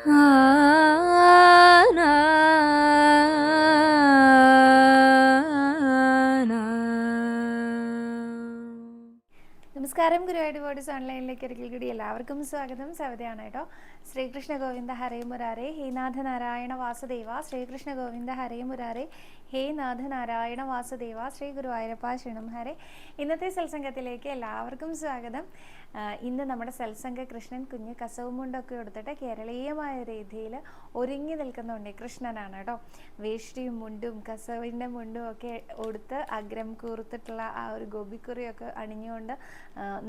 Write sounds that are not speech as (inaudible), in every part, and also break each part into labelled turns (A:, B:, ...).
A: നമസ്കാരം ഗുരുവായൂർ ബോഡീസ് ഓൺലൈനിലേക്ക് ഒരിക്കൽ കൂടി എല്ലാവർക്കും സ്വാഗതം. സവിതയാണ് കേട്ടോ. ശ്രീകൃഷ്ണ ഗോവിന്ദ ഹരേ മുരാരേ ഹേ നാഥ നാരായണ വാസുദേവ. ശ്രീകൃഷ്ണ ഗോവിന്ദ ഹരേ മുരാരേ ഹേ നാഥ നാരായണ വാസുദേവ. ശ്രീ ഗുരുവായൂരപ്പ ശിണം ഹരേ. ഇന്നത്തെ സത്സംഗത്തിലേക്ക് എല്ലാവർക്കും സ്വാഗതം. ഇന്ന് നമ്മുടെ സത്സംഗ കൃഷ്ണൻ കുഞ്ഞ് കസവും മുണ്ടൊക്കെ എടുത്തിട്ട് കേരളീയമായ രീതിയിൽ ഒരുങ്ങി നിൽക്കുന്നുണ്ട്. കൃഷ്ണനാണ് കേട്ടോ. വേഷ്ടിയും മുണ്ടും കസവിന്റെ മുണ്ടും ഒക്കെ ഉടുത്ത് അഗ്രം കൂർത്തിട്ടുള്ള ആ ഒരു ഗോപിക്കുറിയൊക്കെ അണിഞ്ഞുകൊണ്ട്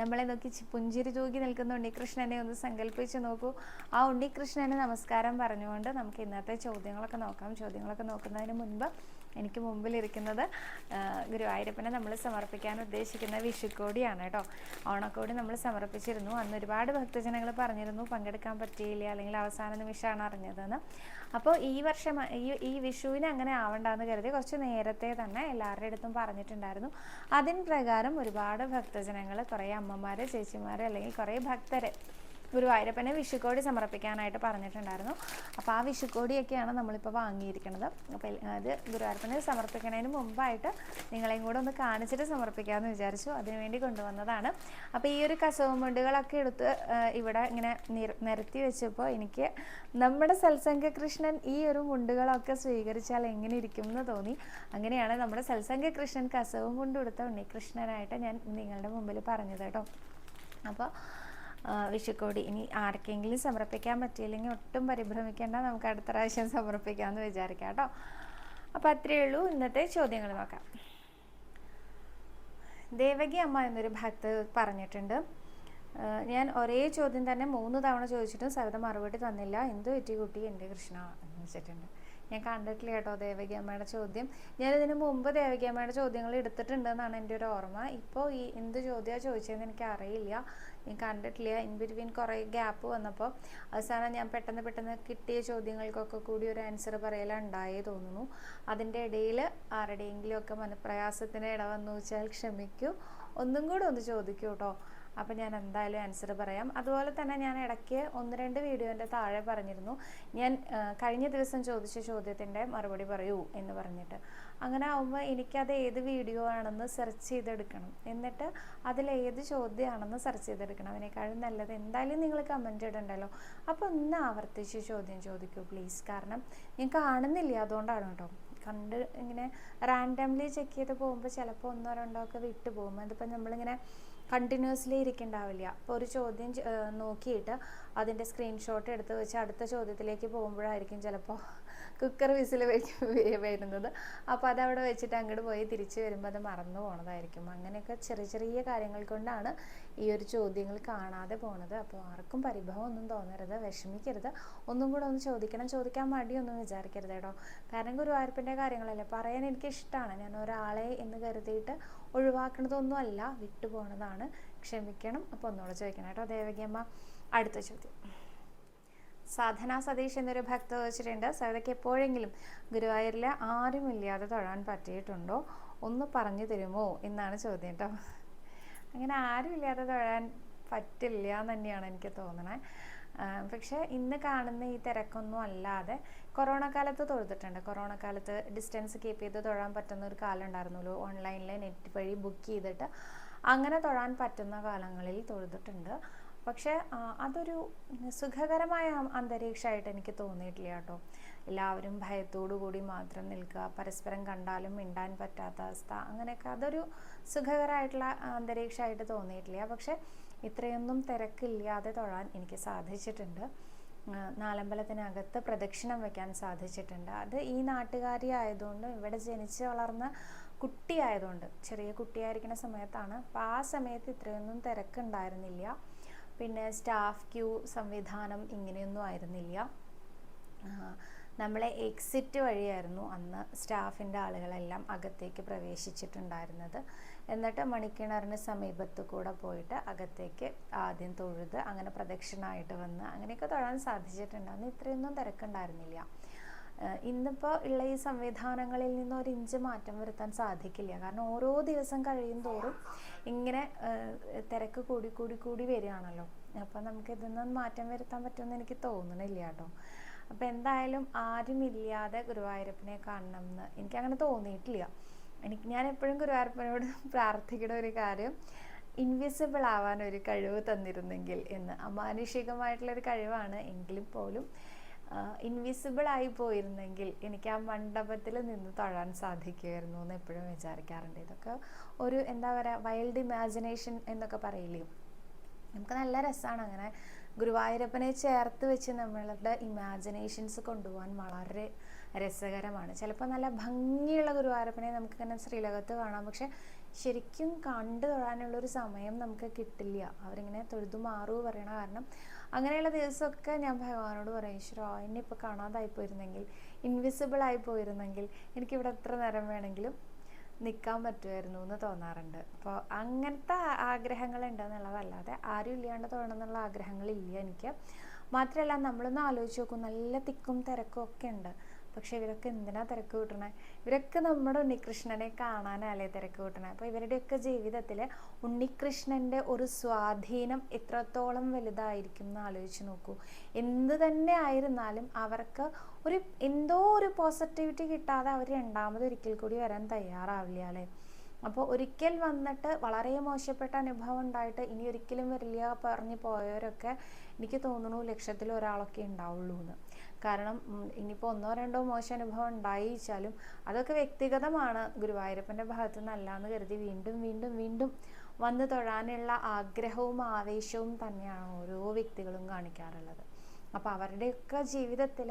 A: നമ്മളെ നോക്കി പുഞ്ചിരി തൂക്കി നിൽക്കുന്ന ഉണ്ണികൃഷ്ണനെ ഒന്ന് സങ്കല്പിച്ച് നോക്കൂ. ആ ഉണ്ണി ഉണ്ണികൃഷ്ണന് നമസ്കാരം പറഞ്ഞുകൊണ്ട് നമുക്ക് ഇന്നത്തെ ചോദ്യങ്ങളൊക്കെ നോക്കാം. ചോദ്യങ്ങളൊക്കെ നോക്കുന്നതിന് മുൻപ് എനിക്ക് മുമ്പിലിരിക്കുന്നത് ഗുരുവായൂരപ്പനെ നമ്മൾ സമർപ്പിക്കാൻ ഉദ്ദേശിക്കുന്ന വിഷുക്കോടിയാണ് കേട്ടോ. ഓണക്കോടി നമ്മൾ സമർപ്പിച്ചിരുന്നു. അന്ന് ഒരുപാട് ഭക്തജനങ്ങൾ പറഞ്ഞിരുന്നു പങ്കെടുക്കാൻ പറ്റിയില്ല അല്ലെങ്കിൽ അവസാന നിമിഷമാണ് അറിഞ്ഞതെന്ന്. അപ്പോൾ ഈ വർഷം ഈ ഈ വിഷുവിന് അങ്ങനെ ആവണ്ടെന്ന് കരുതി കുറച്ച് നേരത്തെ തന്നെ എല്ലാവരുടെ അടുത്തും പറഞ്ഞിട്ടുണ്ടായിരുന്നു. അതിൻ പ്രകാരം ഒരുപാട് ഭക്തജനങ്ങൾ കുറേ അമ്മമാർ ചേച്ചിമാർ അല്ലെങ്കിൽ കുറേ ഭക്തരെ ഗുരുവായൂരപ്പനെ വിഷുക്കോടി സമർപ്പിക്കാനായിട്ട് പറഞ്ഞിട്ടുണ്ടായിരുന്നു. അപ്പോൾ ആ വിഷുക്കോടിയൊക്കെയാണ് നമ്മളിപ്പോൾ വാങ്ങിയിരിക്കുന്നത്. അപ്പോൾ അത് ഗുരുവായൂരപ്പനെ സമർപ്പിക്കുന്നതിന് മുമ്പായിട്ട് നിങ്ങളെയും കൂടെ ഒന്ന് കാണിച്ചിട്ട് സമർപ്പിക്കാമെന്ന് വിചാരിച്ചു. അതിനുവേണ്ടി കൊണ്ടുവന്നതാണ്. അപ്പോൾ ഈ ഒരു കസവ് മുണ്ടുകളൊക്കെ എടുത്ത് ഇവിടെ ഇങ്ങനെ നിര- നിരത്തി വെച്ചപ്പോൾ എനിക്ക് നമ്മുടെ സത്സംഗ കൃഷ്ണൻ ഈ ഒരു മുണ്ടുകളൊക്കെ സ്വീകരിച്ചാൽ എങ്ങനെ ഇരിക്കും എന്ന് തോന്നി. അങ്ങനെയാണ് നമ്മുടെ സത്സംഗ കൃഷ്ണൻ കസവും മുണ്ടുടുത്ത ഉണ്ണികൃഷ്ണനായിട്ട് ഞാൻ നിങ്ങളുടെ മുമ്പിൽ പറഞ്ഞത് കേട്ടോ. അപ്പോൾ വിഷുക്കോടി. ഇനി ആർക്കെങ്കിലും സമർപ്പിക്കാൻ പറ്റിയില്ലെങ്കിൽ ഒട്ടും പരിഭ്രമിക്കേണ്ട. നമുക്ക് അടുത്ത പ്രാവശ്യം സമർപ്പിക്കാമെന്ന് വിചാരിക്കാം കേട്ടോ. അപ്പോൾ അത്രയേ ഉള്ളൂ. ഇന്നത്തെ ചോദ്യങ്ങൾ നോക്കാം. ദേവകി അമ്മ എന്നൊരു ഭക്ത പറഞ്ഞിട്ടുണ്ട്. ഞാൻ ഒരേ ചോദ്യം തന്നെ മൂന്ന് തവണ ചോദിച്ചിട്ടും സവിത മറുപടി തന്നില്ല. എന്ത് പറ്റി കുട്ടി? എന്റെ കൃഷ്ണ എന്ന് വെച്ചിട്ടുണ്ട്. ഞാൻ കണ്ടിട്ടില്ല കേട്ടോ ദേവകി അമ്മയുടെ ചോദ്യം. ഞാൻ ഇതിനു മുമ്പ് ദേവകി അമ്മയുടെ ചോദ്യങ്ങൾ എടുത്തിട്ടുണ്ടെന്നാണ് എന്റെ ഒരു ഓർമ്മ. ഇപ്പോൾ ഈ എന്ത് ചോദ്യമാണ് ചോദിച്ചതെന്ന് എനിക്ക് അറിയില്ല ഞാൻ കണ്ടിട്ടില്ല. ഇൻ ബിറ്റ്വീൻ കുറേ ഗ്യാപ്പ് വന്നപ്പോൾ അവസാനം ഞാൻ പെട്ടെന്ന് പെട്ടെന്ന് കിട്ടിയ ചോദ്യങ്ങൾക്കൊക്കെ കൂടി ഒരു ആൻസർ പറയലുണ്ടായേ തോന്നുന്നു. അതിന്റെ ഇടയിൽ ആരുടെയെങ്കിലും ഒക്കെ മനപ്രയാസത്തിന് ഇട വന്നു വെച്ചാൽ ക്ഷമിക്കൂ. ഒന്നും കൂടെ ഒന്ന് ചോദിക്കൂ കേട്ടോ. അപ്പം ഞാൻ എന്തായാലും ആൻസർ പറയാം. അതുപോലെ തന്നെ ഞാൻ ഇടയ്ക്ക് ഒന്ന് രണ്ട് വീഡിയോന്റെ താഴെ പറഞ്ഞിരുന്നു. ഞാൻ കഴിഞ്ഞ ദിവസം ചോദിച്ച ചോദ്യത്തിന്റെ മറുപടി പറയൂ എന്ന് പറഞ്ഞിട്ട്. അങ്ങനെ ആവുമ്പോൾ എനിക്കത് ഏത് വീഡിയോ ആണെന്ന് സെർച്ച് ചെയ്തെടുക്കണം. എന്നിട്ട് അതിൽ ഏത് ചോദ്യമാണെന്ന് സെർച്ച് ചെയ്തെടുക്കണം. അതിനേക്കാളും നല്ലത് എന്തായാലും നിങ്ങൾ കമന്റ് ഇടണ്ടല്ലോ. അപ്പോൾ ഒന്ന് ആവർത്തിച്ച് ചോദ്യം ചോദിക്കൂ പ്ലീസ് കാരണം ഞാൻ കാണുന്നില്ല അതുകൊണ്ടാണ് കേട്ടോ. കണ്ട് ഇങ്ങനെ റാൻഡംലി ചെക്ക് ചെയ്ത് പോകുമ്പോൾ ചിലപ്പോൾ ഒന്നോ രണ്ടോ ഒക്കെ വിട്ടു പോകും. അതിപ്പോൾ നമ്മളിങ്ങനെ കണ്ടിന്യൂസ്ലി ഇരിക്കണ്ടാവില്ല. അപ്പോൾ ഒരു ചോദ്യം നോക്കിയിട്ട് അതിന്റെ സ്ക്രീൻഷോട്ട് എടുത്ത് വെച്ച് അടുത്ത ചോദ്യത്തിലേക്ക് പോകുമ്പോഴായിരിക്കും ചിലപ്പോൾ കുക്കർ വിസിൽ വരുന്നത്. അപ്പോൾ അതവിടെ വെച്ചിട്ട് അങ്ങോട്ട് പോയി തിരിച്ചു വരുമ്പോൾ അത് മറന്നു പോണതായിരിക്കും. അങ്ങനെയൊക്കെ ചെറിയ ചെറിയ കാര്യങ്ങൾ കൊണ്ടാണ് ഈ ഒരു ചോദ്യങ്ങൾ കാണാതെ പോണത്. അപ്പോൾ ആർക്കും പരിഭവം ഒന്നും തോന്നരുത് വിഷമിക്കരുത്. ഒന്നും കൂടെ ഒന്ന് ചോദിക്കണം ചോദിക്കാൻ മടിയൊന്നും വിചാരിക്കരുത് കേട്ടോ. കാരണം ഗുരുവായൂരപ്പന്റെ കാര്യങ്ങളല്ലേ പറയാൻ എനിക്ക് ഇഷ്ടമാണ് ഞാൻ ഒരാളെ എന്ന് കരുതിയിട്ട് ഒഴിവാക്കണതൊന്നും അല്ല വിട്ടുപോണതാണ്. ക്ഷമിക്കണം. അപ്പോൾ ഒന്നുകൂടെ ചോദിക്കണം കേട്ടോ. ദേവകിയമ്മ അടുത്ത ചോദ്യം. സാധന സതീഷ് എന്നൊരു ഭക്ത വെച്ചിട്ടുണ്ട്. സവിതയ്ക്ക് എപ്പോഴെങ്കിലും ഗുരുവായൂരിൽ ആരുമില്ലാതെ തൊഴാൻ പറ്റിയിട്ടുണ്ടോ? ഒന്ന് പറഞ്ഞു തരുമോ എന്നാണ് ചോദ്യം കേട്ടോ. അങ്ങനെ ആരുമില്ലാതെ തൊഴാൻ പറ്റില്ല എന്ന് തന്നെയാണ് എനിക്ക് തോന്നണേ. പക്ഷെ ഇന്ന് കാണുന്ന ഈ തിരക്കൊന്നും അല്ലാതെ കൊറോണ കാലത്ത് തൊഴുതിട്ടുണ്ട്. കൊറോണ കാലത്ത് ഡിസ്റ്റൻസ് കീപ്പ് ചെയ്ത് തൊഴാൻ പറ്റുന്ന ഒരു കാലം ഉണ്ടായിരുന്നുള്ളൂ. ഓൺലൈനിൽ നെറ്റ് വഴി ബുക്ക് ചെയ്തിട്ട് അങ്ങനെ തൊഴാൻ പറ്റുന്ന കാലങ്ങളിൽ തൊഴുതിട്ടുണ്ട്. പക്ഷേ അതൊരു സുഖകരമായ അന്തരീക്ഷമായിട്ട് എനിക്ക് തോന്നിയിട്ടില്ല കേട്ടോ. എല്ലാവരും ഭയത്തോടു കൂടി മാത്രം നിൽക്കുക പരസ്പരം കണ്ടാലും മിണ്ടാൻ പറ്റാത്ത അവസ്ഥ അങ്ങനെയൊക്കെ അതൊരു സുഖകരമായിട്ടുള്ള അന്തരീക്ഷമായിട്ട് തോന്നിയിട്ടില്ല. പക്ഷേ ഇത്രയൊന്നും തിരക്കില്ലാതെ തൊഴാൻ എനിക്ക് സാധിച്ചിട്ടുണ്ട്. നാലമ്പലത്തിനകത്ത് പ്രദക്ഷിണം വയ്ക്കാൻ സാധിച്ചിട്ടുണ്ട്. അത് ഈ നാട്ടുകാരി ആയതുകൊണ്ട് ഇവിടെ ജനിച്ച് വളർന്ന കുട്ടിയായതുകൊണ്ട് ചെറിയ കുട്ടിയായിരിക്കുന്ന സമയത്താണ്. അപ്പോൾ ആ സമയത്ത് ഇത്രയൊന്നും തിരക്കുണ്ടായിരുന്നില്ല. പിന്നെ സ്റ്റാഫ് ക്യൂ സംവിധാനം ഇങ്ങനെയൊന്നും ആയിരുന്നില്ല. നമ്മളെ എക്സിറ്റ് വഴിയായിരുന്നു അന്ന് സ്റ്റാഫിന്റെ ആളുകളെല്ലാം അകത്തേക്ക് പ്രവേശിച്ചിട്ടുണ്ടായിരുന്നത്. എന്നിട്ട് മണിക്കിണറിന് സമീപത്ത് കൂടെ പോയിട്ട് അകത്തേക്ക് ആദ്യം തൊഴുത് അങ്ങനെ പ്രദക്ഷിണമായിട്ട് വന്ന് അങ്ങനെയൊക്കെ തൊഴാൻ സാധിച്ചിട്ടുണ്ട്. ഇത്രയൊന്നും തിരക്കുണ്ടായിരുന്നില്ല. ഇന്നിപ്പോൾ ഉള്ള ഈ സംവിധാനങ്ങളിൽ നിന്ന് ഒരു ഇഞ്ച് മാറ്റം വരുത്താൻ സാധിക്കില്ല. കാരണം ഓരോ ദിവസം കഴിയും തോറും ഇങ്ങനെ തിരക്ക് കൂടി കൂടി കൂടി വരികയാണല്ലോ. അപ്പോൾ നമുക്ക് ഇതൊന്നും മാറ്റം വരുത്താൻ പറ്റുമെന്ന് എനിക്ക് തോന്നണില്ല കേട്ടോ. അപ്പോൾ എന്തായാലും ആരുമില്ലാതെ ഗുരുവായൂരപ്പനെ കാണണം എന്ന് എനിക്കങ്ങനെ തോന്നിയിട്ടില്ല. എനിക്ക് ഞാൻ എപ്പോഴും ഗുരുവായൂരപ്പനോട് (laughs) പ്രാർത്ഥിക്കുന്ന ഒരു കാര്യം ഇൻവിസിബിൾ ആവാൻ ഒരു കഴിവ് തന്നിരുന്നെങ്കിൽ എന്ന്. അമാനുഷികമായിട്ടുള്ളൊരു കഴിവാണ് എങ്കിലും പോലും ഇൻവിസിബിൾ ആയി പോയിരുന്നെങ്കിൽ എനിക്ക് ആ മണ്ഡപത്തിൽ നിന്ന് തൊഴാൻ സാധിക്കുമായിരുന്നു എന്ന് എപ്പോഴും വിചാരിക്കാറുണ്ട്. ഇതൊക്കെ ഒരു എന്താ പറയുക വൈൽഡ് ഇമാജിനേഷൻ എന്നൊക്കെ പറയില്ലേ? നമുക്ക് നല്ല രസമാണ് അങ്ങനെ ഗുരുവായൂരപ്പനെ ചേർത്ത് വെച്ച് നമ്മളുടെ ഇമാജിനേഷൻസ് കൊണ്ടുപോകാൻ വളരെ രസകരമാണ്. ചിലപ്പോൾ നല്ല ഭംഗിയുള്ള ഗുരുവായൂരപ്പനെ നമുക്കിങ്ങനെ ശ്രീലകത്ത് കാണാം. പക്ഷെ ശരിക്കും കണ്ടു തൊഴാനുള്ളൊരു സമയം നമുക്ക് കിട്ടില്ല. അവരിങ്ങനെ തൊഴുതു മാറൂ പറയണ കാരണം അങ്ങനെയുള്ള ദിവസമൊക്കെ ഞാൻ ഭഗവാനോട് പറയും ഈശ്വരോ എന്നെ ഇപ്പോൾ കാണാതായി പോയിരുന്നെങ്കിൽ ഇൻവിസിബിൾ ആയി പോയിരുന്നെങ്കിൽ എനിക്കിവിടെ എത്ര നേരം വേണമെങ്കിലും നിൽക്കാൻ പറ്റുമായിരുന്നു എന്ന് തോന്നാറുണ്ട്. അപ്പോൾ അങ്ങനത്തെ ആഗ്രഹങ്ങൾ ഉണ്ടെന്നുള്ളതല്ലാതെ ആരും ഇല്ലാണ്ട് തോന്നണം എന്നുള്ള ആഗ്രഹങ്ങളില്ല എനിക്ക്. മാത്രമല്ല നമ്മളൊന്ന് ആലോചിച്ച് നോക്കും നല്ല തിക്കും തിരക്കും ഒക്കെ ഉണ്ട്. പക്ഷെ ഇവരൊക്കെ എന്തിനാ തിരക്ക് കൂട്ടണേ? ഇവരൊക്കെ നമ്മുടെ ഉണ്ണികൃഷ്ണനെ കാണാനല്ലേ തിരക്ക് കൂട്ടണേ? അപ്പോൾ ഇവരുടെയൊക്കെ ജീവിതത്തിൽ ഉണ്ണികൃഷ്ണന്റെ ഒരു സ്വാധീനം എത്രത്തോളം വലുതായിരിക്കും എന്ന് ആലോചിച്ച് നോക്കൂ. എന്ത് തന്നെ ആയിരുന്നാലും അവർക്ക് ഒരു എന്തോ ഒരു പോസിറ്റിവിറ്റി കിട്ടാതെ അവർ രണ്ടാമത് ഒരിക്കൽ കൂടി വരാൻ തയ്യാറാവില്ല അല്ലേ? അപ്പോൾ ഒരിക്കൽ വന്നിട്ട് വളരെ മോശപ്പെട്ട അനുഭവം ഉണ്ടായിട്ട് ഇനി ഒരിക്കലും വരില്ല പറഞ്ഞു പോയവരൊക്കെ എനിക്ക് തോന്നുന്നു ലക്ഷത്തിൽ ഒരാളൊക്കെ ഉണ്ടാവുള്ളൂ എന്ന് കാരണം ഇനിയിപ്പോൾ ഒന്നോ രണ്ടോ മോശം അനുഭവം ഉണ്ടായിച്ചാലും അതൊക്കെ വ്യക്തിഗതമാണ്. ഗുരുവായൂരപ്പന്റെ ഭാഗത്തു നിന്നല്ല എന്ന് കരുതി വീണ്ടും വീണ്ടും വീണ്ടും വന്ന് തൊഴാനുള്ള ആഗ്രഹവും ആവേശവും തന്നെയാണ് ഓരോ വ്യക്തികളും കാണിക്കാറുള്ളത്. അപ്പോൾ അവരുടെയൊക്കെ ജീവിതത്തിൽ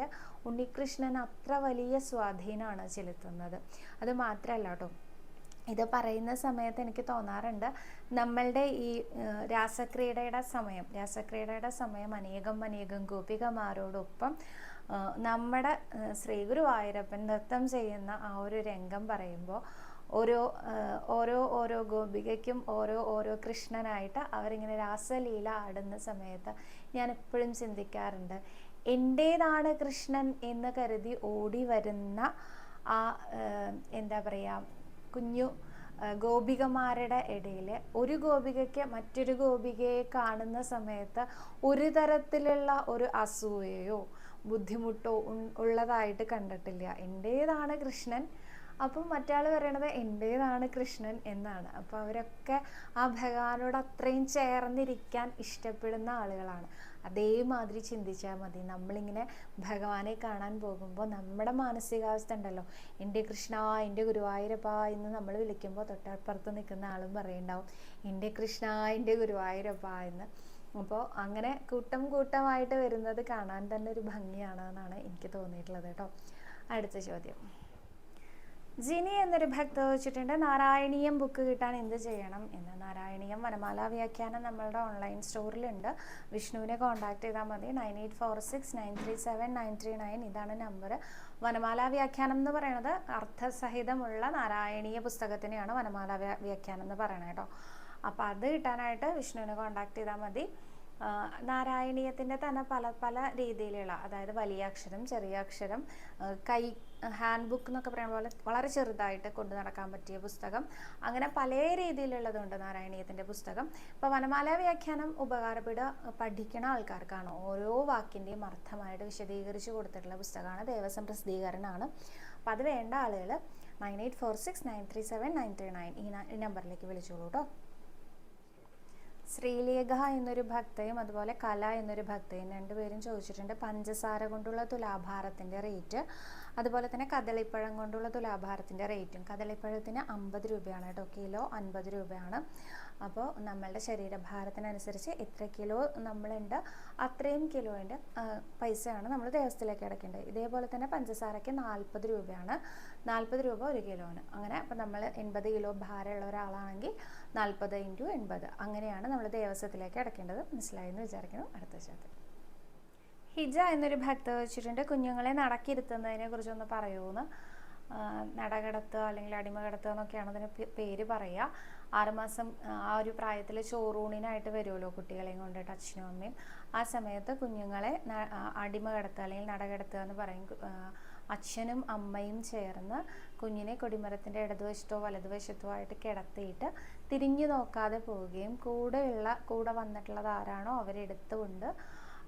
A: ഉണ്ണികൃഷ്ണൻ അത്ര വലിയ സ്വാധീനമാണ് ചെലുത്തുന്നത്. അത് മാത്രമല്ല കേട്ടോ ഇത് പറയുന്ന സമയത്ത് എനിക്ക് തോന്നാറുണ്ട് നമ്മളുടെ ഈ രാസക്രീഡയുടെ സമയം രാസക്രീഡയുടെ സമയം അനേകം അനേകം ഗോപികമാരോടൊപ്പം നമ്മുടെ ശ്രീ ഗുരുവായൂരപ്പൻ നൃത്തം ചെയ്യുന്ന ആ ഒരു രംഗം പറയുമ്പോൾ ഓരോ ഓരോ ഓരോ ഗോപികയ്ക്കും ഓരോ ഓരോ കൃഷ്ണനായിട്ട് അവരിങ്ങനെ രാസലീല ആടുന്ന സമയത്ത് ഞാൻ എപ്പോഴും ചിന്തിക്കാറുണ്ട്. എന്റേതാണ് കൃഷ്ണൻ എന്ന് കരുതി ഓടി വരുന്ന ആ എന്താ പറയുക കുഞ്ഞു ഗോപികമാരുടെ ഇടയിൽ ഒരു ഗോപികയ്ക്ക് മറ്റൊരു ഗോപികയെ കാണുന്ന സമയത്ത് ഒരു തരത്തിലുള്ള ഒരു അസൂയയോ ബുദ്ധിമുട്ടോ ഉള്ളതായിട്ട് കണ്ടിട്ടില്ല. എന്റേതാണ് കൃഷ്ണൻ. അപ്പം മറ്റാൾ പറയണത് എന്റേതാണ് കൃഷ്ണൻ എന്നാണ്. അപ്പോൾ അവരൊക്കെ ആ ഭഗവാനോട് അത്രയും ചേർന്നിരിക്കാൻ ഇഷ്ടപ്പെടുന്ന ആളുകളാണ്. അതേമാതിരി ചിന്തിച്ചാൽ മതി. നമ്മളിങ്ങനെ ഭഗവാനെ കാണാൻ പോകുമ്പോൾ നമ്മുടെ മാനസികാവസ്ഥ ഉണ്ടല്ലോ. എന്റെ കൃഷ്ണ എന്റെ ഗുരുവായൂരപ്പ എന്ന് നമ്മൾ വിളിക്കുമ്പോൾ തൊട്ടപ്പുറത്ത് നിൽക്കുന്ന ആളും പറയുണ്ടാവും. എന്റെ കൃഷ്ണ എന്റെ ഗുരുവായൂരപ്പ എന്ന്. അപ്പോൾ അങ്ങനെ കൂട്ടം കൂട്ടമായിട്ട് വരുന്നത് കാണാൻ തന്നെ ഒരു ഭംഗിയാണ് എന്നാണ് എനിക്ക് തോന്നിയിട്ടുള്ളത് കേട്ടോ. അടുത്ത ചോദ്യം. ജിനി എന്നൊരു ഭക്ത വെച്ചിട്ടുണ്ട് നാരായണീയം ബുക്ക് കിട്ടാൻ എന്ത് ചെയ്യണം? എന്ന്. നാരായണീയം വനമാല വ്യാഖ്യാനം നമ്മളുടെ ഓൺലൈൻ സ്റ്റോറിലുണ്ട് വിഷ്ണുവിനെ കോൺടാക്ട് ചെയ്താൽ മതി. Nine eight four six nine three seven nine three nine ഇതാണ് നമ്പർ വനമാല വ്യാഖ്യാനം എന്ന് പറയുന്നത് അർത്ഥസഹിതമുള്ള നാരായണീയ പുസ്തകത്തിനെയാണ് വനമാല വ്യാഖ്യാനം എന്ന് പറയണത് കേട്ടോ. അപ്പോൾ അത് കിട്ടാനായിട്ട് വിഷ്ണുവിനെ കോൺടാക്ട് ചെയ്താൽ മതി. നാരായണീയത്തിന്റെ തന്നെ പല പല രീതിയിലുള്ള അതായത് വലിയ അക്ഷരം ചെറിയ അക്ഷരം കൈ ഹാൻഡ് ബുക്ക് എന്നൊക്കെ പറയുന്ന പോലെ വളരെ ചെറുതായിട്ട് കൊണ്ടു നടക്കാൻ പറ്റിയ പുസ്തകം. അങ്ങനെ പല രീതിയിലുള്ളതുണ്ട് നാരായണീയത്തിന്റെ പുസ്തകം. ഇപ്പോൾ വനമാല വ്യാഖ്യാനം ഉപകാരപ്പെടുക പഠിക്കണ ആൾക്കാർക്കാണ് ഓരോ വാക്കിന്റെയും അർത്ഥമായിട്ട് വിശദീകരിച്ച് കൊടുത്തിട്ടുള്ള പുസ്തകമാണ് ദേവസ്വം പ്രസിദ്ധീകരണമാണ്. അപ്പോൾ അത് വേണ്ട ആളുകൾ nine eight four six nine three seven nine three nine ഈ നമ്പറിലേക്ക് വിളിച്ചോളൂ കേട്ടോ ശ്രീലേഖ എന്നൊരു ഭക്തയും അതുപോലെ കല എന്നൊരു ഭക്തയും രണ്ടുപേരും ചോദിച്ചിട്ടുണ്ട്. പഞ്ചസാര കൊണ്ടുള്ള തുലാഭാരത്തിന്റെ റേറ്റ് അതുപോലെ തന്നെ കദളിപ്പഴം കൊണ്ടുള്ള തുലാഭാരത്തിന്റെ റേറ്റും കദളിപ്പഴത്തിന് അമ്പത് രൂപയാണ് കേട്ടോ കിലോ അൻപത് രൂപയാണ്. അപ്പോൾ നമ്മളുടെ ശരീരഭാരത്തിനനുസരിച്ച് എത്ര കിലോ നമ്മളുണ്ട് അത്രയും കിലോന്റെ പൈസയാണ് നമ്മൾ ദേവസ്ഥയിലേക്ക് അടയ്ക്കേണ്ടത്. ഇതേപോലെ തന്നെ പഞ്ചസാരയ്ക്ക് നാൽപ്പത് രൂപയാണ്. നാൽപ്പത് രൂപ ഒരു കിലോന്. അങ്ങനെ അപ്പോൾ നമ്മൾ എൺപത് കിലോ ഭാരമുള്ള ഒരാളാണെങ്കിൽ നാൽപ്പത് ഇന്റു എൺപത്. അങ്ങനെയാണ് നമ്മൾ ദേവസ്വത്തിലേക്ക് അടയ്ക്കേണ്ടത്. മനസ്സിലായെന്ന് വിചാരിക്കുന്നു. അടുത്ത ചോദ്യം ഹിജ എന്നൊരു ഭക്ത വെച്ചിട്ടുണ്ട് കുഞ്ഞുങ്ങളെ നടക്കിരുത്തുന്നതിനെ കുറിച്ചൊന്ന് പറയൂന്ന്. നടകടത്തുക അല്ലെങ്കിൽ അടിമ കടത്തുക എന്നൊക്കെയാണ് അതിന് പേര് പറയുക. ആറുമാസം ആ ഒരു പ്രായത്തിൽ ചോറൂണിനായിട്ട് വരുമല്ലോ കുട്ടികളെയും കൊണ്ടിട്ട് അച്ഛനും അമ്മയും. ആ സമയത്ത് കുഞ്ഞുങ്ങളെ അടിമ കടത്തുക അല്ലെങ്കിൽ നടകടത്തുക എന്ന് പറയും. അച്ഛനും അമ്മയും ചേർന്ന് കുഞ്ഞിനെ കൊടിമരത്തിന്റെ ഇടതുവശത്തോ വലതുവശത്തോ ആയിട്ട് കിടത്തിയിട്ട് തിരിഞ്ഞു നോക്കാതെ പോവുകയും കൂടെയുള്ള കൂടെ വന്നിട്ടുള്ളത് ആരാണോ അവരെടുത്തുകൊണ്ട്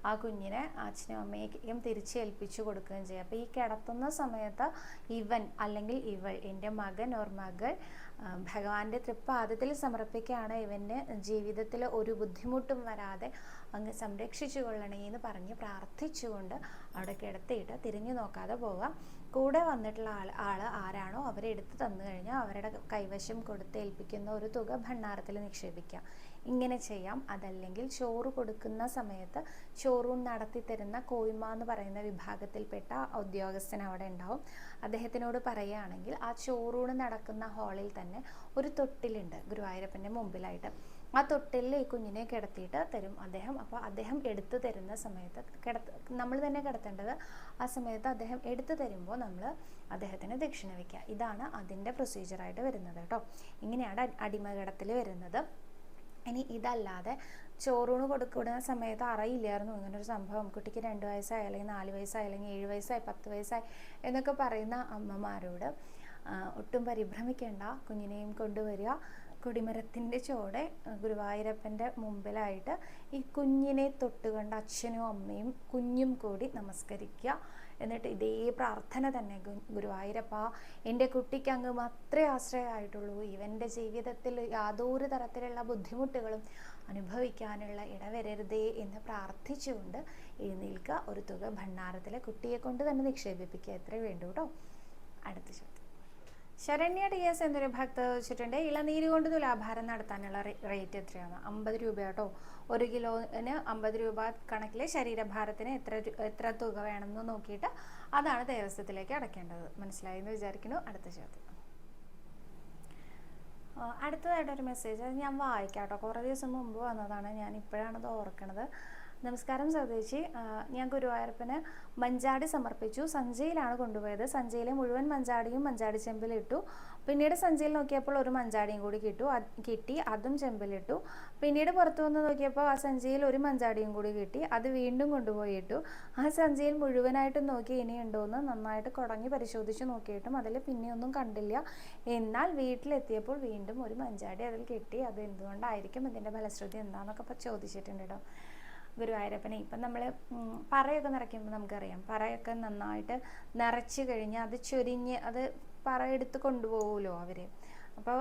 A: ആ കുഞ്ഞിനെ അച്ഛനും അമ്മയ്ക്കും തിരിച്ചേൽപ്പിച്ചു കൊടുക്കുകയും ചെയ്യും. അപ്പോൾ ഈ കിടത്തുന്ന സമയത്ത് ഇവൻ അല്ലെങ്കിൽ ഇവൾ എന്റെ മകൻ ഓർ മകൾ ഭഗവാന്റെ തൃപ്പാദത്തിൽ സമർപ്പിക്കുകയാണ്. ഇവന് ജീവിതത്തിൽ ഒരു ബുദ്ധിമുട്ടും വരാതെ അങ്ങ് സംരക്ഷിച്ചു കൊള്ളണേ എന്ന് പറഞ്ഞ് പ്രാർത്ഥിച്ചുകൊണ്ട് അവിടെ കിടത്തിയിട്ട് തിരിഞ്ഞു നോക്കാതെ പോവാം കൂടെ വന്നിട്ടുള്ള ആൾ ആൾ ആരാണോ അവരെ എടുത്ത് തന്നു കഴിഞ്ഞാൽ അവരുടെ കൈവശം കൊടുത്ത് ഏൽപ്പിക്കുന്ന ഒരു തുക ഭണ്ഡാരത്തിൽ നിക്ഷേപിക്കാം. ഇങ്ങനെ ചെയ്യാം. അതല്ലെങ്കിൽ ചോറ് കൊടുക്കുന്ന സമയത്ത് ചോറൂൺ നടത്തി തരുന്ന കോയ്മ എന്ന് പറയുന്ന വിഭാഗത്തിൽപ്പെട്ട ഉദ്യോഗസ്ഥൻ അവിടെ ഉണ്ടാവും. അദ്ദേഹത്തിനോട് പറയുകയാണെങ്കിൽ ആ ചോറൂണ് നടക്കുന്ന ഹാളിൽ തന്നെ ഒരു തൊട്ടിലുണ്ട് ഗുരുവായൂരപ്പന്റെ മുമ്പിലായിട്ട്. ആ തൊട്ടിലിൽ ഈ കുഞ്ഞിനെ കിടത്തിയിട്ട് തരും അദ്ദേഹം. അപ്പോൾ അദ്ദേഹം എടുത്തു തരുന്ന സമയത്ത് കിടത്ത് നമ്മൾ തന്നെ കിടത്തേണ്ടത് ആ സമയത്ത് അദ്ദേഹം എടുത്തു തരുമ്പോൾ നമ്മൾ അദ്ദേഹത്തിന് ദക്ഷിണ വയ്ക്കുക. ഇതാണ് അതിന്റെ പ്രൊസീജിയറായിട്ട് വരുന്നത് കേട്ടോ. ഇങ്ങനെയാണ് അടിമ കിടത്തിൽ വരുന്നത്. ഇനി ഇതല്ലാതെ ചോറൂണ് കൊടുക്കുന്ന സമയത്ത് അറിയില്ലായിരുന്നു ഇങ്ങനൊരു സംഭവം. കുട്ടിക്ക് രണ്ട് വയസ്സായി അല്ലെങ്കിൽ നാല് വയസ്സായി അല്ലെങ്കിൽ ഏഴ് വയസ്സായി പത്ത് വയസ്സായി എന്നൊക്കെ പറയുന്ന അമ്മമാരോട് ഒട്ടും പരിഭ്രമിക്കേണ്ട കുഞ്ഞിനെയും കൊണ്ടുവരിക. കൊടിമരത്തിന്റെ ചോടെ ഗുരുവായൂരപ്പന്റെ മുമ്പിലായിട്ട് ഈ കുഞ്ഞിനെ തൊട്ടുകൊണ്ട് അച്ഛനും അമ്മയും കുഞ്ഞും കൂടി നമസ്കരിക്കുക. എന്നിട്ട് ഇതേ പ്രാർത്ഥന തന്നെ ഗുരുവായൂരപ്പ എന്റെ കുട്ടിക്ക് അങ്ങ് മാത്രമേ ആശ്രയമായിട്ടുള്ളൂ. ഇവന്റെ ജീവിതത്തിൽ യാതൊരു തരത്തിലുള്ള ബുദ്ധിമുട്ടുകളും അനുഭവിക്കാനുള്ള ഇടവരരുതേ എന്ന് പ്രാർത്ഥിച്ചുകൊണ്ട് എഴുന്നേൽക്കുക. ഒരു തുക ഭണ്ണാരത്തിലെ കുട്ടിയെ കൊണ്ട് തന്നെ നിക്ഷേപിപ്പിക്കുക. എത്രയേ വേണ്ടൂ കേട്ടോ. അടുത്ത ചോദ്യം. ശരണ്യ ടി എസ് എന്നൊരു ഭക്ത വെച്ചിട്ടുണ്ട് ഇളനീര് കൊണ്ട് തുലാഭാരം നടത്താനുള്ള റേറ്റ് എത്രയാണ്? അമ്പത് രൂപ കേട്ടോ. ഒരു കിലോന് അമ്പത് രൂപ കണക്കിൽ ശരീരഭാരത്തിന് എത്ര എത്ര തുക വേണമെന്ന് നോക്കിയിട്ട് അതാണ് ദേവസ്വത്തിലേക്ക് അടയ്ക്കേണ്ടത് മനസ്സിലായി എന്ന് വിചാരിക്കുന്നു. അടുത്ത ചോദ്യം. അടുത്തതായിട്ടൊരു മെസ്സേജ് അത് ഞാൻ വായിക്കാം കേട്ടോ കുറേ ദിവസം മുമ്പ് വന്നതാണ്. ഞാൻ ഇപ്പോഴാണത് ഓർക്കണത്. നമസ്കാരം സതീശി ഞാൻ ഗുരുവായൂരപ്പന് മഞ്ചാടി സമർപ്പിച്ചു. സഞ്ചയിലാണ് കൊണ്ടുപോയത്. സഞ്ചയിലെ മുഴുവൻ മഞ്ചാടിയും മഞ്ചാടി ചെമ്പിലിട്ടു. പിന്നീട് സഞ്ചയിൽ നോക്കിയപ്പോൾ ഒരു മഞ്ചാടിയും കൂടി കിട്ടു. കിട്ടി അതും ചെമ്പിലിട്ടു. പിന്നീട് പുറത്തു വന്ന് നോക്കിയപ്പോൾ ആ സഞ്ചിയിൽ ഒരു മഞ്ചാടിയും കൂടി കിട്ടി. അത് വീണ്ടും കൊണ്ടുപോയി ഇട്ടു ആ സഞ്ചിയിൽ മുഴുവനായിട്ടും നോക്കി ഇനിയുണ്ടോയെന്ന് നന്നായിട്ട് കുടഞ്ഞ് പരിശോധിച്ച് നോക്കിയിട്ടും അതിൽ പിന്നെയൊന്നും കണ്ടില്ല. എന്നാൽ വീട്ടിലെത്തിയപ്പോൾ വീണ്ടും ഒരു മഞ്ചാടി അതിൽ കിട്ടി. അത് എന്തുകൊണ്ടായിരിക്കും ഇതിന്റെ ഫലശ്രുതി എന്താണെന്നൊക്കെ ചോദിച്ചിട്ടുണ്ട് കേട്ടോ ഗുരുവായൂരപ്പനെ. ഇപ്പം നമ്മൾ പറയൊക്കെ നിറയ്ക്കുമ്പോൾ നമുക്കറിയാം. പറയൊക്കെ നന്നായിട്ട് നിറച്ച് കഴിഞ്ഞ് അത് ചൊരിഞ്ഞ് അത് പറ എടുത്ത് കൊണ്ടുപോകുമല്ലോ അവർ അപ്പോൾ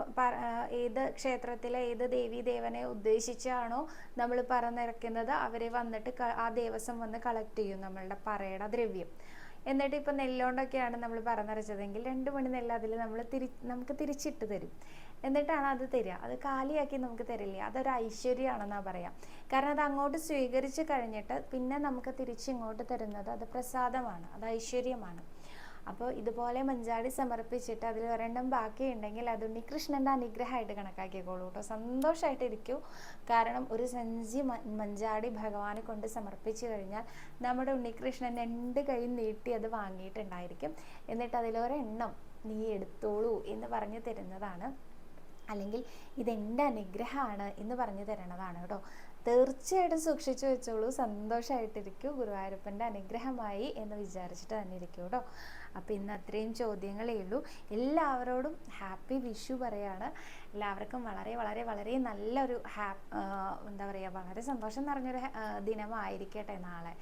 A: ഏത് ക്ഷേത്രത്തിലെ ഏത് ദേവി ദേവനെ ഉദ്ദേശിച്ചാണോ നമ്മൾ പറ നിറയ്ക്കുന്നത് അവർ വന്നിട്ട് ആ ദിവസം വന്ന് കളക്ട് ചെയ്യും നമ്മളുടെ പറയുടെ ദ്രവ്യം. എന്നിട്ട് ഇപ്പം നെല്ലോണ്ടൊക്കെയാണ് നമ്മൾ പറ നിറച്ചതെങ്കിൽ രണ്ട് മണി നെല്ല് അതിൽ നമ്മൾ തിരി നമുക്ക് തിരിച്ചിട്ട് തരും. എന്നിട്ടാണ് അത് തരിക. അത് കാലിയാക്കി നമുക്ക് തരില്ല? അതൊരു ഐശ്വര്യമാണെന്നാണ് പറയാം. കാരണം അത് അങ്ങോട്ട് സ്വീകരിച്ച് കഴിഞ്ഞിട്ട് പിന്നെ നമുക്ക് തിരിച്ചിങ്ങോട്ട് തരുന്നത് അത് പ്രസാദമാണ് അത് ഐശ്വര്യമാണ്. അപ്പോൾ ഇതുപോലെ മഞ്ചാടി സമർപ്പിച്ചിട്ട് അതിൽ ഒരെണ്ണം ബാക്കിയുണ്ടെങ്കിൽ അത് ഉണ്ണികൃഷ്ണന്റെ അനുഗ്രഹമായിട്ട് കണക്കാക്കിക്കോളൂ കേട്ടോ. സന്തോഷമായിട്ട് ഇരിക്കൂ കാരണം ഒരു സഞ്ചി മഞ്ചാടി ഭഗവാനെ കൊണ്ട് സമർപ്പിച്ചു കഴിഞ്ഞാൽ നമ്മുടെ ഉണ്ണികൃഷ്ണൻ രണ്ട് കൈ നീട്ടി അത് വാങ്ങിയിട്ടുണ്ടായിരിക്കും. എന്നിട്ട് അതിലൊരെണ്ണം നീ എടുത്തോളൂ എന്ന് പറഞ്ഞു തരുന്നതാണ് അല്ലെങ്കിൽ ഇതെന്റെ അനുഗ്രഹമാണ് എന്ന് പറഞ്ഞു തരണതാണ് കേട്ടോ. തീർച്ചയായിട്ടും സൂക്ഷിച്ചു വെച്ചോളൂ. സന്തോഷമായിട്ടിരിക്കൂ ഗുരുവായൂരപ്പന്റെ അനുഗ്രഹമായി എന്ന് വിചാരിച്ചിട്ട് തന്നെ ഇരിക്കൂ കേട്ടോ. അപ്പോൾ ഇന്ന് അത്രയും ചോദ്യങ്ങളേ ഉള്ളൂ. എല്ലാവരോടും ഹാപ്പി വിഷു പറയാണ്. എല്ലാവർക്കും വളരെ വളരെ വളരെ നല്ലൊരു ഹാ എന്താ പറയുക വളരെ സന്തോഷം നിറഞ്ഞൊരു ദിനമായിരിക്കട്ടെ നാളെ.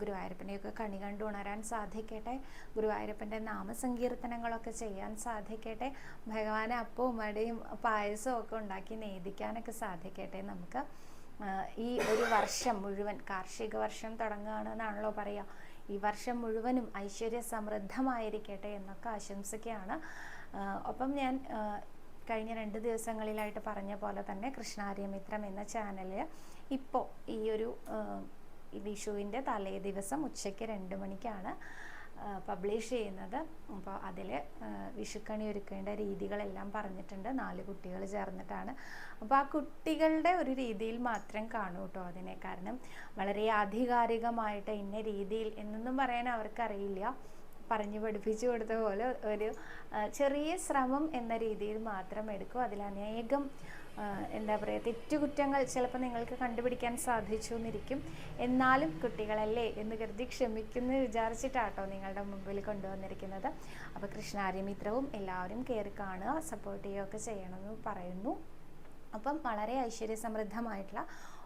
A: ഗുരുവായൂരപ്പനെയൊക്കെ കണി കണ്ടു ഉണരാൻ സാധിക്കട്ടെ. ഗുരുവായൂരപ്പന്റെ നാമസങ്കീർത്തനങ്ങളൊക്കെ ചെയ്യാൻ സാധിക്കട്ടെ. ഭഗവാനെ അപ്പവും അടയും പായസവും ഒക്കെ ഉണ്ടാക്കി നേദിക്കാനൊക്കെ സാധിക്കട്ടെ നമുക്ക്. ഈ ഒരു വർഷം മുഴുവൻ കാർഷിക വർഷം തുടങ്ങുകയാണെന്നാണല്ലോ പറയുക. ഈ വർഷം മുഴുവനും ഐശ്വര്യ സമൃദ്ധമായിരിക്കട്ടെ എന്നൊക്കെ ആശംസിക്കുകയാണ്. ഒപ്പം ഞാൻ കഴിഞ്ഞ രണ്ട് ദിവസങ്ങളിലായിട്ട് പറഞ്ഞ പോലെ തന്നെ കൃഷ്ണാര്യമിത്രം എന്ന ചാനലിൽ ഇപ്പോൾ ഈ ഒരു ഈ വിഷുവിന്റെ തലേ ദിവസം ഉച്ചയ്ക്ക് രണ്ട് മണിക്കാണ് പബ്ലിഷ് ചെയ്യുന്നത്. അപ്പോൾ അതിൽ വിഷുക്കണി ഒരുക്കേണ്ട രീതികളെല്ലാം പറഞ്ഞിട്ടുണ്ട്. നാല് കുട്ടികൾ ചേർന്നിട്ടാണ്. അപ്പോൾ ആ കുട്ടികളുടെ ഒരു രീതിയിൽ മാത്രം കാണൂ കേട്ടോ അതിനെ. കാരണം വളരെ ആധികാരികമായിട്ട് ഇന്ന രീതിയിൽ എന്നൊന്നും പറയാൻ അവർക്കറിയില്ല. പറഞ്ഞു പഠിപ്പിച്ചു കൊടുത്ത പോലെ ഒരു ചെറിയ ശ്രമം എന്ന രീതിയിൽ മാത്രം എടുക്കും. അതിൽ അനേകം എന്താ പറയുക തെറ്റുകുറ്റങ്ങൾ ചിലപ്പോൾ നിങ്ങൾക്ക് കണ്ടുപിടിക്കാൻ സാധിച്ചു എന്നിരിക്കും എന്നാലും കുട്ടികളല്ലേ എന്ന് കരുതി ക്ഷമിക്കുന്നു വിചാരിച്ചിട്ടാട്ടോ നിങ്ങളുടെ മുമ്പിൽ കൊണ്ടുവന്നിരിക്കുന്നത്. അപ്പോൾ കൃഷ്ണാര്യമിത്രവും എല്ലാവരും കയറി കാണുക സപ്പോർട്ട് ചെയ്യുകയൊക്കെ ചെയ്യണമെന്ന് പറയുന്നു. അപ്പം വളരെ ഐശ്വര്യസമൃദ്ധമായിട്ടുള്ള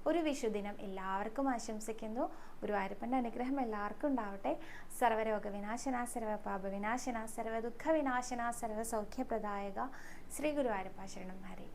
A: ഒരു വിഷുദിനം എല്ലാവർക്കും ആശംസിക്കുന്നു. ഗുരുവായൂരപ്പന്റെ അനുഗ്രഹം എല്ലാവർക്കും ഉണ്ടാവട്ടെ. സർവരോഗവിനാശന സർവ പാപവിനാശന സർവ ദുഃഖ വിനാശന സർവ സൗഖ്യപ്രദായക ശ്രീ ഗുരുവായൂരപ്പ ശരണം. ഹരേ